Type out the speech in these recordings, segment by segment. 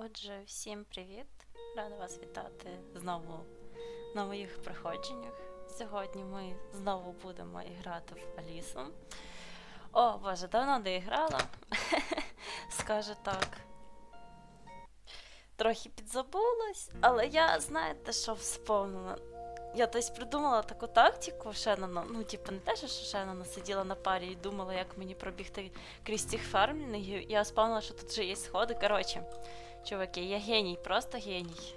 Отже, всім привіт! Рада вас вітати знову на моїх проходженнях. Сьогодні ми знову будемо грати в Алісу. О, боже, давно не грала. Скажу так. Трохи підзабулась, але я, знаєте, що вспомнила. Я тобто придумала таку тактику Шеннона, ну, типу, не те, що Шеннона сиділа на парі і думала, як мені пробігти крізь цих фермінгів. Я вспомнила, що тут вже є сходи. Коротше, чуваки, я геній, просто геній.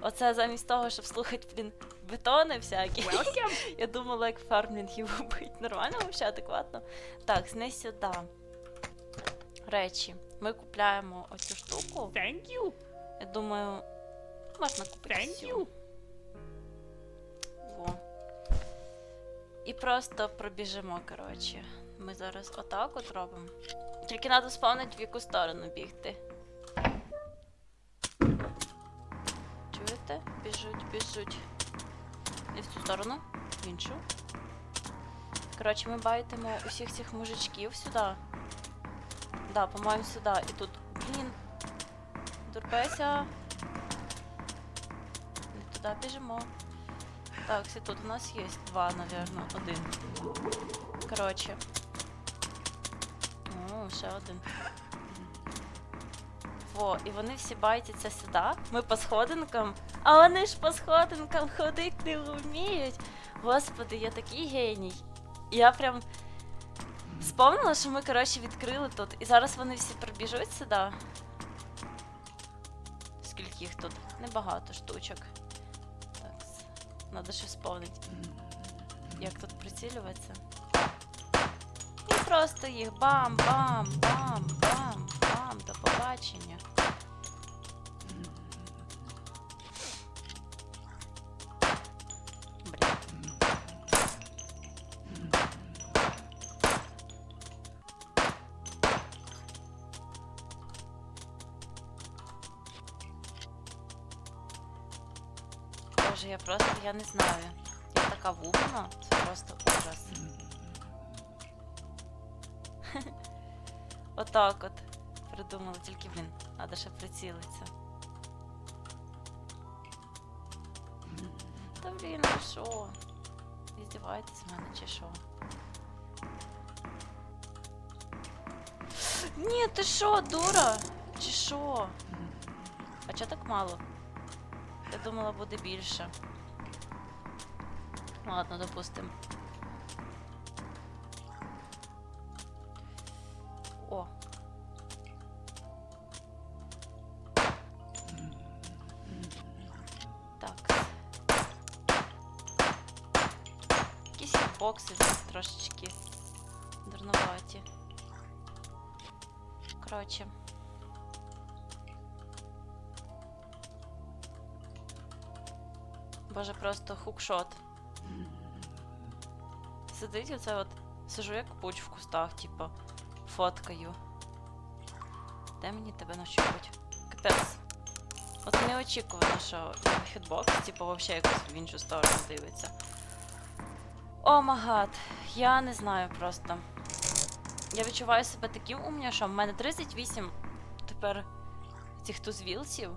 Оце замість того, щоб слухати, блін, бетони всякі. Welcome. Я думала, як фармінгів робити. Нормально вообще, адекватно. Так, знай сюди. Речі. Ми купляємо оцю штуку. Thank you. Я думаю, можна купити Thank всю. you. Во. І просто пробіжимо, коротше. Ми зараз отак от робимо. Тільки треба спавнити, в яку сторону бігти. Чуєте? Біжуть, біжуть. Не в цю сторону, в іншу. Коротше, ми байтимо усіх цих мужичків сюди. Да, по-моєму, сюди. І тут. Блін. Дурбеся. Не туди біжимо. Так, все тут у нас є два, наверное, один. Коротше. О, ще один. Во, і вони всі байтяться сюди. Ми по сходинкам. А вони ж по сходинкам ходить не вміють. Господи, я такий геній. Я прям спомнила, що ми, коротше, відкрили тут. І зараз вони всі прибіжуть сюди. Скільки їх тут? Небагато штучок. Так, надо ще вспомнити, як тут прицілюватися. І просто їх бам, бам, бам, бам, бам, до побачення. Не знаю. Я така вумна, це просто ужас. Отак от. Придумала, тільки, блін, треба ще прицілитися. Та блін, ви що? Іздіваєтесь з мене чи що? Ні, ти що, дура? Чи що? А чого так мало? Я думала, буде більше. Ладно, допустим. О. Так. Якісь бокси трошечки дурноваті. Коротше. Боже, просто хукшот. Сидить оце от. Сижу як пуч в кустах, типу, фоткаю. Де мені тебе нащупать? Капець. От неочікувано, що хітбокс, типу, вообще якось в іншу сторону дивиться. О магад, я не знаю просто. Я відчуваю себе таким умняшом. У мене 38 тепер цих тузвілців.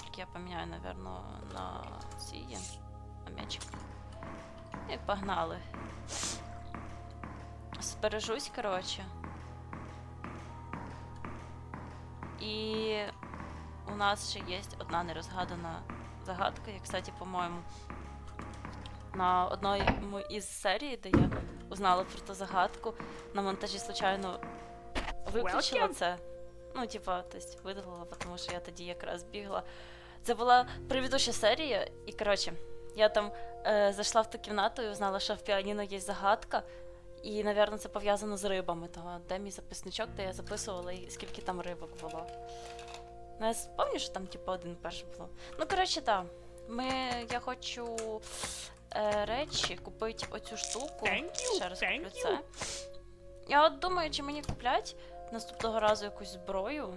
Тільки я поміняю, напевно, на ці на м'ячик. І погнали. Збережусь, коротше. І у нас ще є одна нерозгадана загадка. Я, кстати, по-моєму, на одній із серій, де я узнала про ту загадку, на монтажі случайно виключила Welcome. це. Ну, типа, тобто видалила, тому що я тоді якраз бігла. Це була предыдуща серія, і коротше, я там е, зайшла в ту кімнату і узнала, що в піаніно є загадка. І, напевно, це пов'язано з рибами, того, де мій записничок, де я записувала, і скільки там рибок було. Ну, я пам'ятаю, що там, типу, один перший було. Ну, коротше, так. Ми, я хочу е, речі купити оцю штуку. Thank you, Ще раз thank куплю це. Я от думаю, чи мені куплять наступного разу якусь зброю.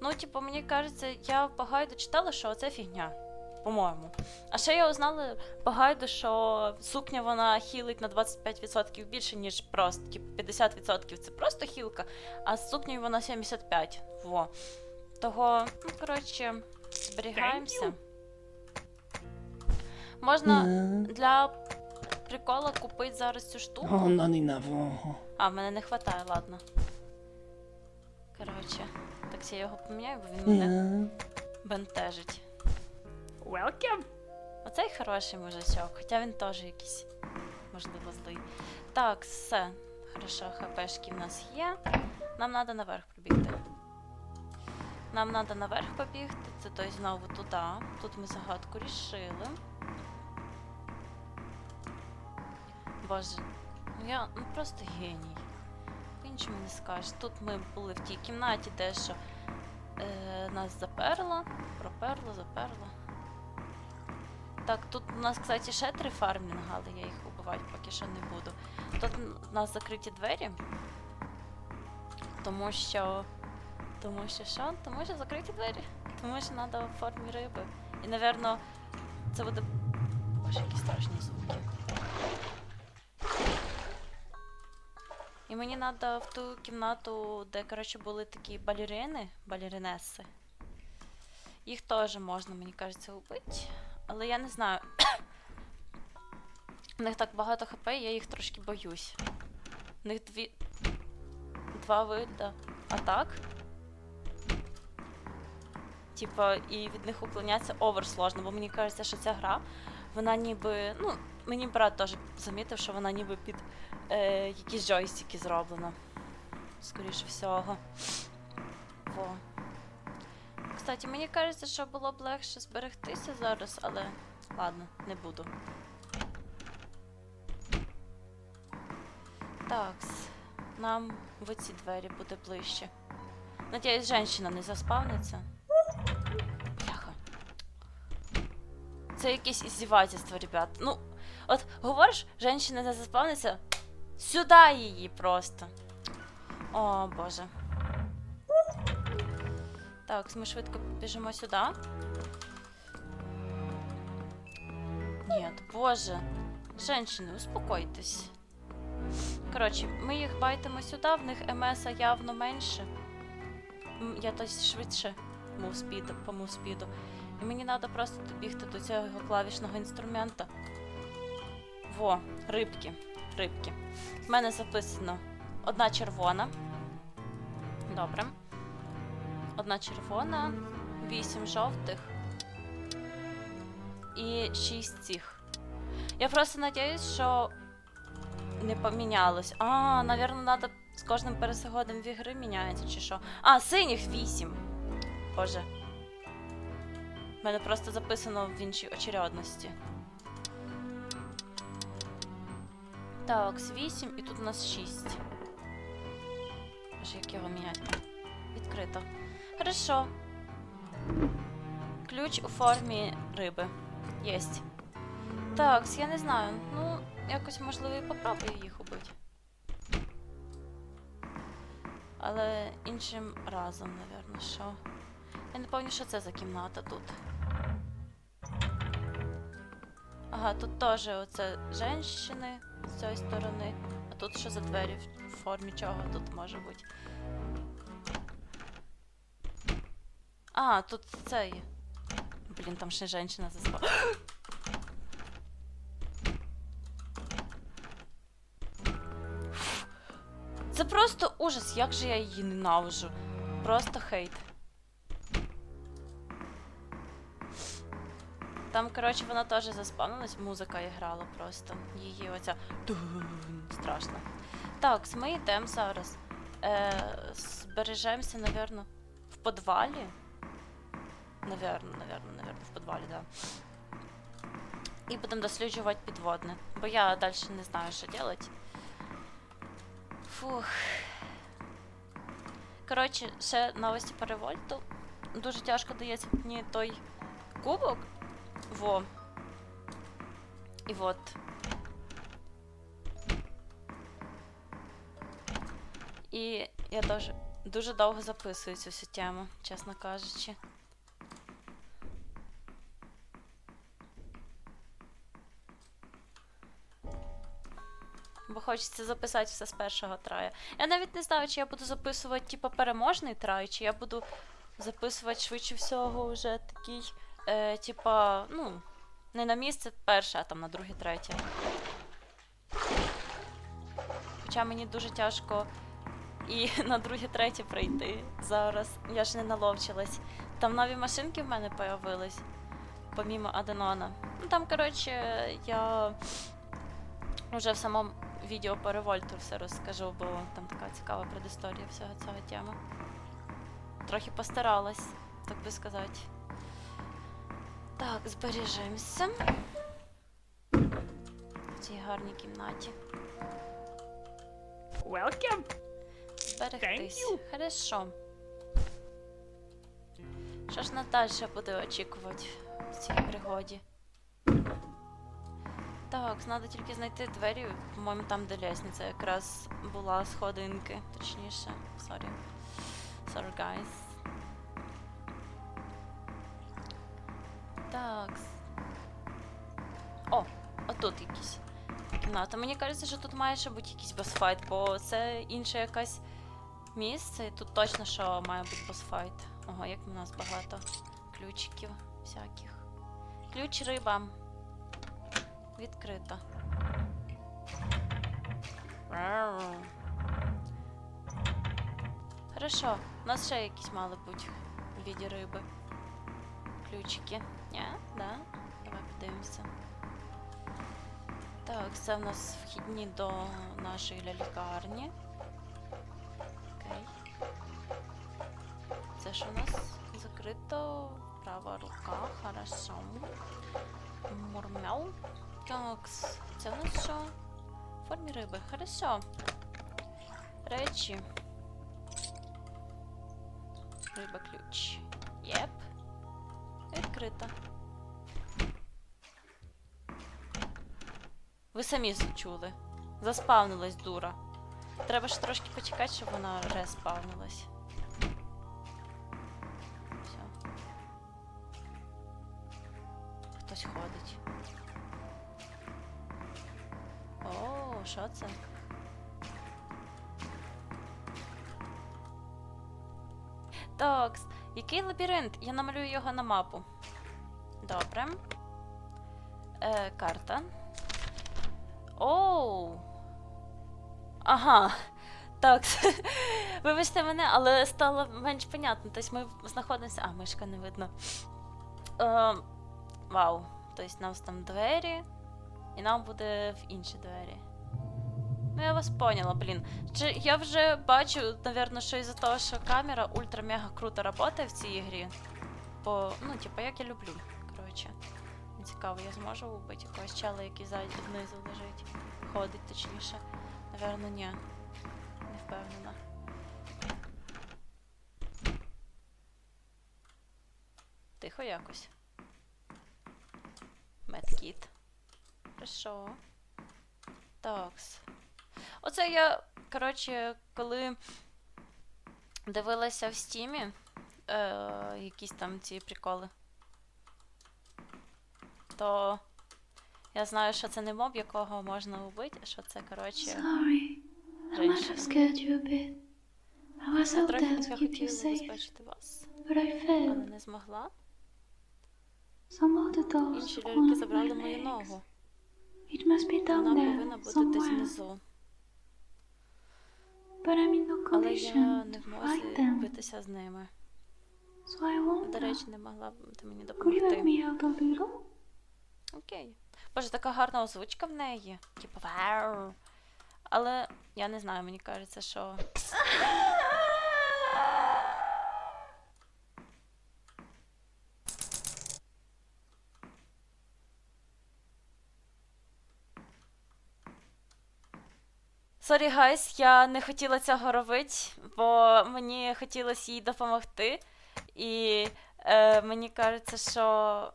Ну, типу, мені кажеться, я багато читала, що оце фігня. По-моєму. А ще я узнала багато, що сукня вона хілить на 25% більше, ніж просто. Типу 50% це просто хілка, а з сукнею вона 75%. Во. Того, ну, коротше, зберігаємося. Можна для прикола купити зараз цю штуку. Oh, non in avant. А, в мене не вистачає, ладно. Коротше, так я його поміняю, бо він мене бентежить. Welcome. Оцей хороший мужичок, хоча він теж якийсь, можливо, злий. Так, все. Хорошо, хпшки в нас є. Нам треба наверх побігти. Нам треба наверх побігти, це той знову туди. Тут ми загадку рішили. Боже, ну я ну просто геній. По-іншому не скажеш. Тут ми були в тій кімнаті, де що е, нас заперло, проперло, заперло. Так, тут у нас, кстати, ще три фармінга, але я їх убивати поки що не буду. Тут у нас закриті двері. Тому що. Тому що що? Тому що закриті двері. Тому що треба в формі риби. І, напевно, це буде. Боже, які страшні звуки. І мені треба в ту кімнату, де, коротше, були такі балерини, балеринеси. Їх теж можна, мені кажеться, убити. Але я не знаю. У них так багато хп, я їх трошки боюсь. У них дві. Два вида атак. Типа, і від них уклонятися овер сложно, бо мені кажеться, що ця гра, вона ніби. Ну, мені брат теж замітив, що вона ніби під е, якісь джойстики зроблена. Скоріше всього. Во. Кстати, мені кажеться, що було б легше зберегтися зараз, але ладно, не буду. Так, нам в ці двері буде ближче. Надіюсь, жінка не заспавниться. Бляха. Це якесь іздівательство, ребят. Ну, от говориш, жінка не заспавниться. Сюди її просто. О, боже. Так, ми швидко біжимо сюди. Ні, боже. Женщини, успокойтесь. Коротше, ми їх байтимо сюди, в них МС явно менше. Я то швидше мувспіду, по мувспіду. І мені треба просто добігти до цього клавішного інструмента. Во, рибки. Рибки. В мене записано одна червона. Добре. Одна червона, вісім жовтих і шість цих. Я просто надіюсь, що не помінялось. А, навірно, треба з кожним пересогодом в ігри міняється, чи що. А, синіх вісім. Боже. У мене просто записано в іншій очередності. Так, з 8 і тут у нас 6. Боже, як його міняти? Відкрито. Хорошо. Ключ у формі риби. Єсть. Так, я не знаю. Ну, якось можливо і попробую їх убити. Але іншим разом, напевно, що. Я не пам'ятаю, що це за кімната тут. Ага, тут теж оце женщини з цієї сторони. А тут що за двері в формі чого тут може бути? А, тут це є. Блін, там ще женщина заспала. Це просто ужас, як же я її ненавижу. Просто хейт. Там, коротше, вона теж заспавнилась, музика і грала просто. Її оця страшно. Так, ми йдемо зараз. Е, збережемося, напевно, в подвалі. Наверно, наверно, наверно, в подвалі, да. І будемо досліджувати підводне. Бо я далі не знаю, що робити. Фух. Коротше, ще новості по револьту. Дуже тяжко дається мені той кубок. Во. І от. І я дуже, дуже довго записую цю всю тему, чесно кажучи. Бо хочеться записати все з першого трая. Я навіть не знаю, чи я буду записувати, типу, переможний трай, чи я буду записувати швидше всього вже такий, е, типа, ну, не на місце перше, а там на друге, третє. Хоча мені дуже тяжко і на друге, третє прийти зараз. Я ж не наловчилась. Там нові машинки в мене появились, помімо Аденона. Ну там, коротше, я вже в самому відео по револьту все розкажу, бо там така цікава предісторія всього цього теми. Трохи постаралась, так би сказати. Так, збережемося. В цій гарній кімнаті. Welcome. Зберегтись. Хорошо. Що ж нас буде очікувати в цій пригоді? Так, треба тільки знайти двері, по-моєму, там, де лестниця якраз була сходинки, точніше. Sorry. Sorry, guys. Так. О, отут якісь кімната. Мені кажеться, що тут має ще бути якийсь босфайт, бо це інша якась місце, і тут точно що має бути босфайт. Ого, як в нас багато ключиків всяких. Ключ риба. Відкрита. Хорошо, у нас ще якісь мали бути в віді риби. Ключики. Ні? Да? Давай подивимося. Так, це в нас вхідні до нашої лікарні. Окей. Це що у нас закрито? Права рука, хорошо. Мурмяу. Так, це у нас що? В формі риби, хорошо. Речі. Риба ключ. Єп. Відкрита. Ви самі чули. Заспавнилась дура. Треба ж трошки почекати, щоб вона респавнилась. Що це? Так, який лабіринт? Я намалюю його на мапу. Добре. Е, карта. Оу. Ага. Так. Вибачте мене, але стало менш понятно. Тобто ми знаходимося. А, мишка не видно. Е, вау. Тобто нам там двері, і нам буде в інші двері. Ну, я вас поняла, блін. Чи я вже бачу, напевно, що із-за того, що камера ультра-мега круто працює в цій грі. Бо, ну, типа, як я люблю. Коротше. Цікаво, я зможу вбити якогось чела, який ззаді знизу лежить. Ходить точніше. Наверно, ні. Не впевнена. Тихо якось. Медкіт. Хорошо. Такс. Оце я, коротше, коли дивилася в стімі е, якісь там ці приколи то я знаю, що це не моб, якого можна вбити, а що це, коротше, Я трохи хотіла забезпечити вас, але не змогла. Інші ляльки забрали мою ногу. Вона повинна бути десь внизу. Але я не в змозі битися з ними. So I До речі, не могла б ти мені допомогти. Окей. Боже, така гарна озвучка в неї. Типу вау. Але я не знаю, мені кажеться, що. Сорі, гайс, я не хотіла цього робити, бо мені хотілося їй допомогти. І е, мені кажеться, що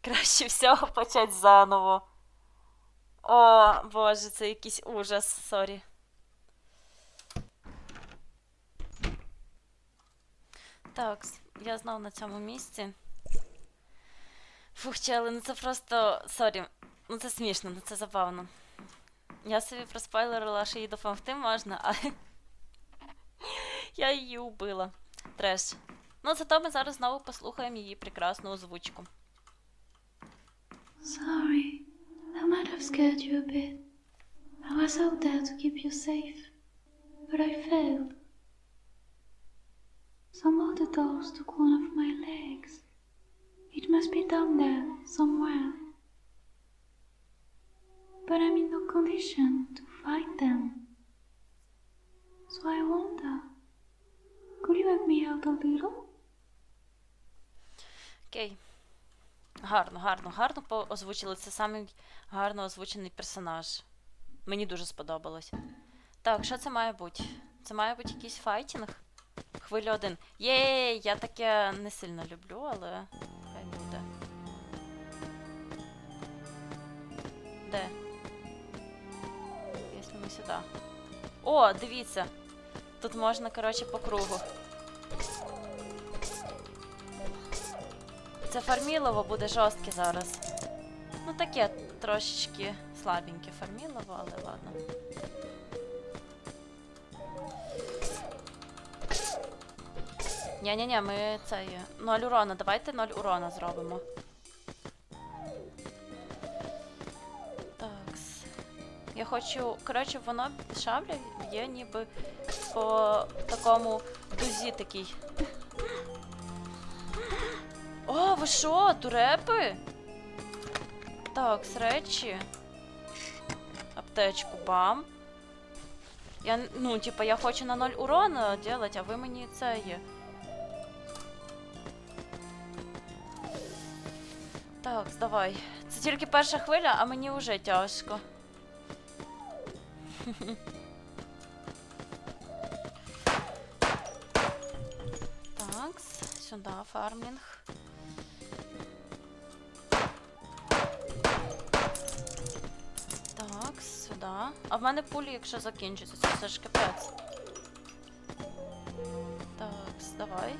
краще всього почати заново. О, боже, це якийсь ужас, сорі. Так, я знов на цьому місці. Фух, чели, ну це просто. Сорі. Ну це смішно, ну це забавно. Я собі проспойлерила, що їй допомогти можна, але я її убила. Треш. Ну, зато ми зараз знову послухаємо її прекрасну озвучку. Sorry, that might have scared you a bit. I was out there to keep you safe, but I failed. Some of the dolls took one of my legs. It must be down there, somewhere. But I'm in no condition to fight them. So I wonder, could you help me out a little? Окей. Гарно, гарно, гарно озвучили. Це самий гарно озвучений персонаж. Мені дуже сподобалось. Так, що це має бути? Це має бути якийсь файтінг? Хвиля один. Єй, я таке не сильно люблю, але хай буде. Де? Сюди. О, дивіться. Тут можна, коротше, по кругу. Це фармілово буде жорстке зараз. Ну таке трошечки слабеньке фармілово, але ладно. Ні-ні-ні, ми це. Ноль урона. Давайте ноль урона зробимо. Я хочу. Коротше, воно шабля є ніби по такому дузі такій. О, ви що, турепи? Так, з речі. Аптечку бам. Я, ну, типа, я хочу на 0 урона делать, а ви мені це є. Так, давай. Це тільки перша хвиля, а мені вже тяжко. Так, сюди фармінг. Так, сюди. А в мене пулі, якщо закінчаться, це все ж капець. Так, давай.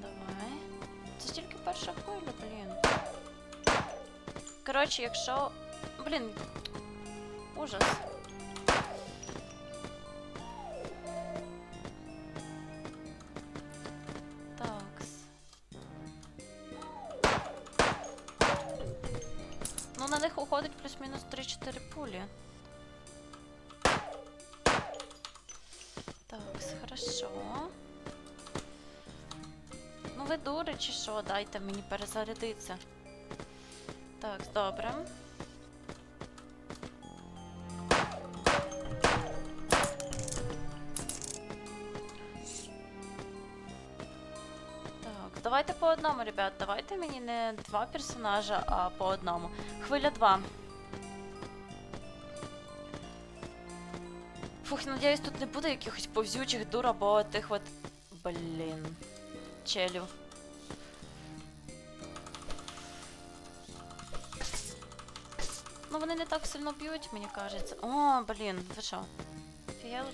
Давай. Це тільки перша хвиля, блін. Коротше, якщо. Блін. Ужас. Такс. Ну, на них уходить плюс-мінус 3-4 пулі. Такс, хорошо. Ну ви дури чи що? Дайте мені перезарядитися. Так, добре. Давайте по одному, ребят. Давайте мені не два персонажа, а по одному. Хвиля два. Фух, надіюсь, тут не буде якихось повзючих дур або тих от. Блін. Челів. Ну вони не так сильно б'ють, мені кажеться. О, блін, ви що? Офігели?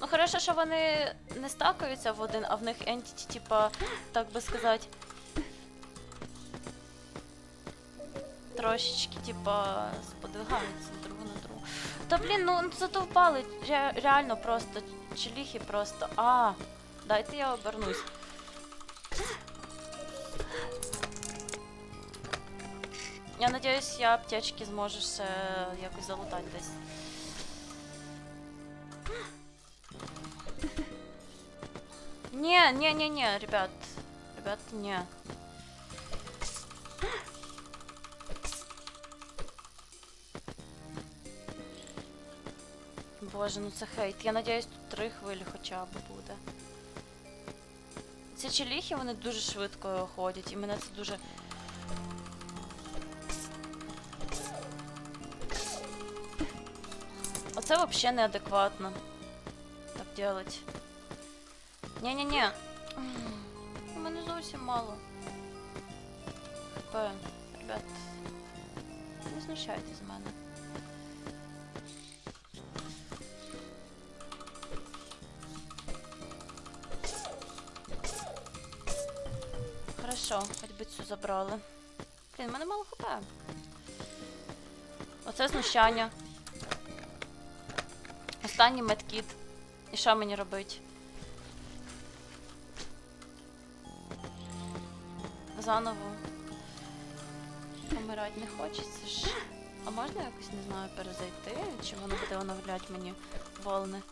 Ну, хорошо, що вони не стакаються в один, а в них ентіті, типа, так би сказати. Трошечки, типа, сподвигаються другу на другу. Та блін, ну задовбали. Ре- реально просто. Челіхи просто. А, дайте я обернусь. Я надіюсь, я аптечки зможу ще якось залутати десь. Не, не, не, не, ребят. Ребят, не. Боже, ну це хейт. Я надіюсь, тут три хвилі хоча б буде. Ці челіхи, вони дуже швидко ходять, і мене це дуже. Оце взагалі неадекватно. Так делать. Ні-ні-ні. У мене зовсім мало. ХП. Ребят. Не знущайтесь з мене. Хорошо, хоч би цю забрали. Блін, в мене мало хп. Оце знущання. Останній медкіт. І що мені робить? Заново. Помирати не хочеться ж. А можна якось, не знаю, перезайти? Чи воно буде оновлять мені волни?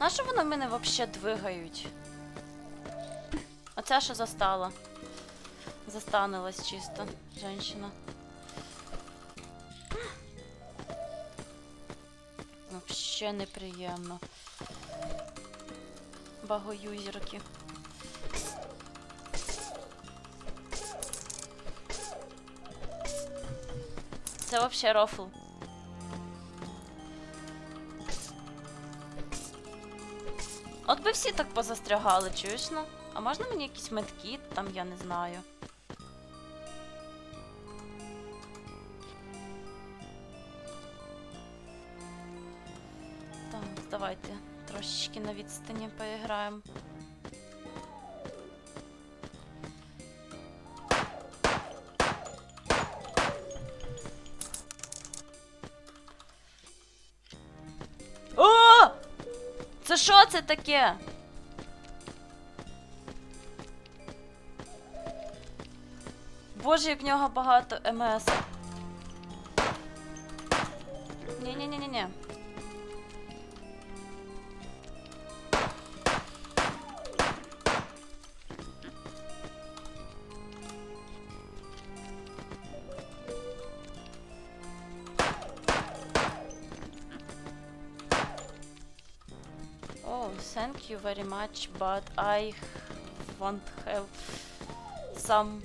Нащо воно мене взагалі двигають? Оця що застала. Застанилась чисто, женщина. Вообще неприємно. Багоюзерки. Це вообще рофл. От би всі так позастрягали, чуєш ну? А можна мені якийсь медкіт, там я не знаю. Так, давайте трошечки на відстані поіграємо. О! Це що це таке? Боже, як в нього багато МС. Ні-ні-ні-ні-ні. You very much, but I want have some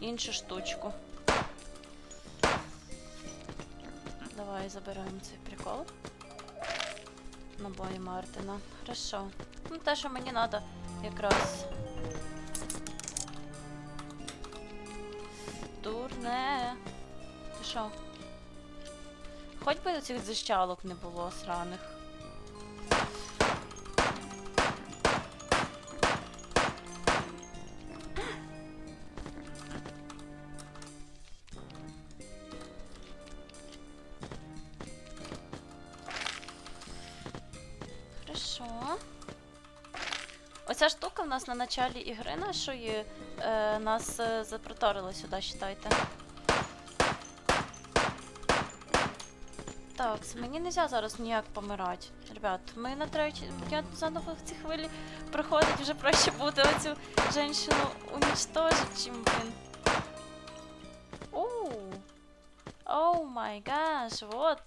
іншу штучку. Давай забираємо цей прикол. Набої Мартина. Хорошо. Ну, те, що мені треба якраз. Дурне. Ти що? Хоч би цих зищалок не було сраних. Оця штука в нас на началі ігри нашої е, нас е, запроторила сюди, считайте. Так, мені не можна зараз ніяк помирати. Ребят, ми на третій. Я заново в ці хвилі приходить, вже проще буде оцю женщину уничтожить, чим він. Оу. Май гаш, вот.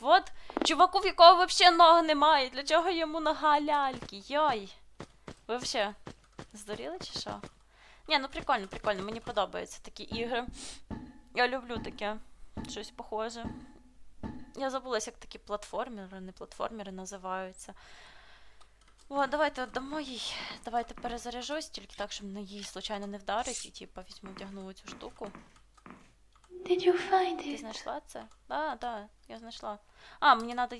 Вот. Чуваку, в якого взагалі ног немає. Для чого йому нога ляльки? Йой. Ви взагалі здуріли чи що? Ні, ну прикольно, прикольно, мені подобаються такі ігри. Я люблю таке. Щось похоже. Я забулась, як такі платформери, не платформери називаються. О, давайте дамо їй. Давайте перезаряжусь, тільки так, щоб на їй случайно не вдарить, і типа візьму вдягну цю штуку. Did you find Ти it? знайшла це? Да, да, я знайшла. А, мені треба.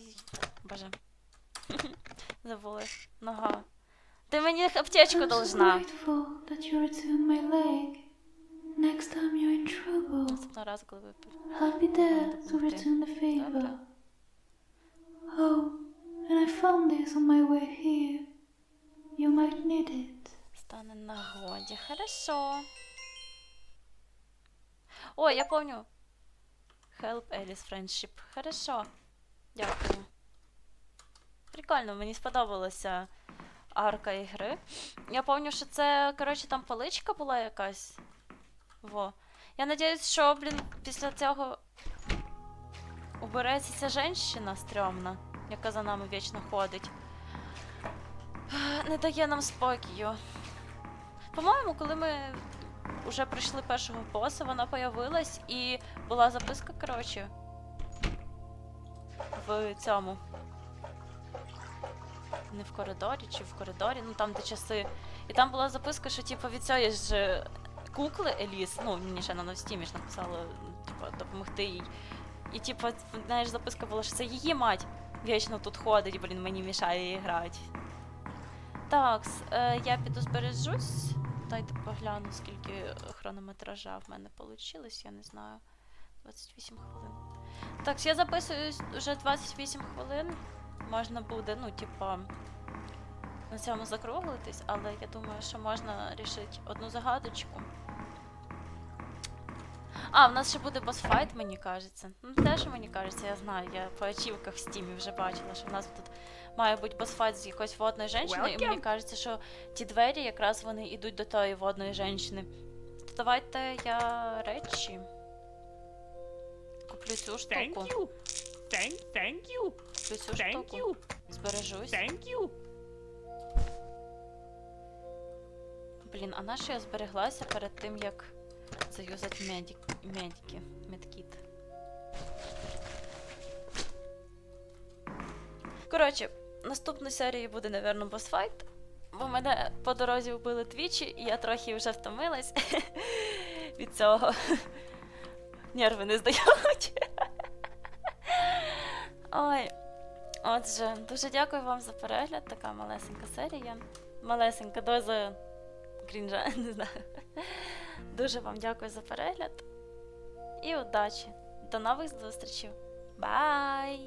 Боже. Забула. Нога. Ти мені аптечку I'm so должна. Next time you're in trouble, Наступного разу, коли ви I'll be there to return the favor. Oh, and I found this on my way here. You might need it. стане нагоді. Хорошо. О, я помню. Help Alice Friendship. Хорошо. Дякую. Прикольно, мені сподобалася арка ігри. Я пам'ятаю, що це, коротше, там паличка була якась. Во. Я надіюсь, що, блін, після цього убереться ця женщина стрьомна, яка за нами вічно ходить. Не дає нам спокою. По-моєму, коли ми вже пройшли першого боса, вона появилась і була записка, коротше. В цьому. Не в коридорі чи в коридорі, ну там, де часи. І там була записка, що типу від цієї ж кукли Еліс, ну, мені ще на стімі ж написала, типу, допомогти їй. І типу, знаєш, записка була, що це її мать. вічно тут ходить, блін, мені мішає грати. Так, е, я піду збережусь. Дайте погляну, скільки хронометража в мене вийшло, я не знаю. 28 хвилин. Так, я записуюсь вже 28 хвилин. Можна буде, ну, типа, на цьому закруглитись, але я думаю, що можна рішити одну загадочку. А, в нас ще буде босфайт, мені кажеться. Ну, те, що мені кажеться, я знаю. Я по ачівках в стімі вже бачила, що в нас тут має бути босфайт з якоюсь водною жінкою, і мені кажеться, що ті двері якраз вони йдуть до тої водної жінки. То давайте я речі. Куплю цю штуку. Thank you. Thank, thank you. Куплю цю Thank штуку. you. Збережусь. Thank you. Блін, а на що я збереглася перед тим, як заюзати медик... медики, медкіт. Коротше, наступну серію буде, напевно, босфайт. Бо мене по дорозі вбили двічі, і я трохи вже втомилась від цього. Нерви не здають. Ой. Отже, дуже дякую вам за перегляд. Така малесенька серія. Малесенька доза крінжа, не знаю. Дуже вам дякую за перегляд. І удачі. До нових зустрічей. Бай!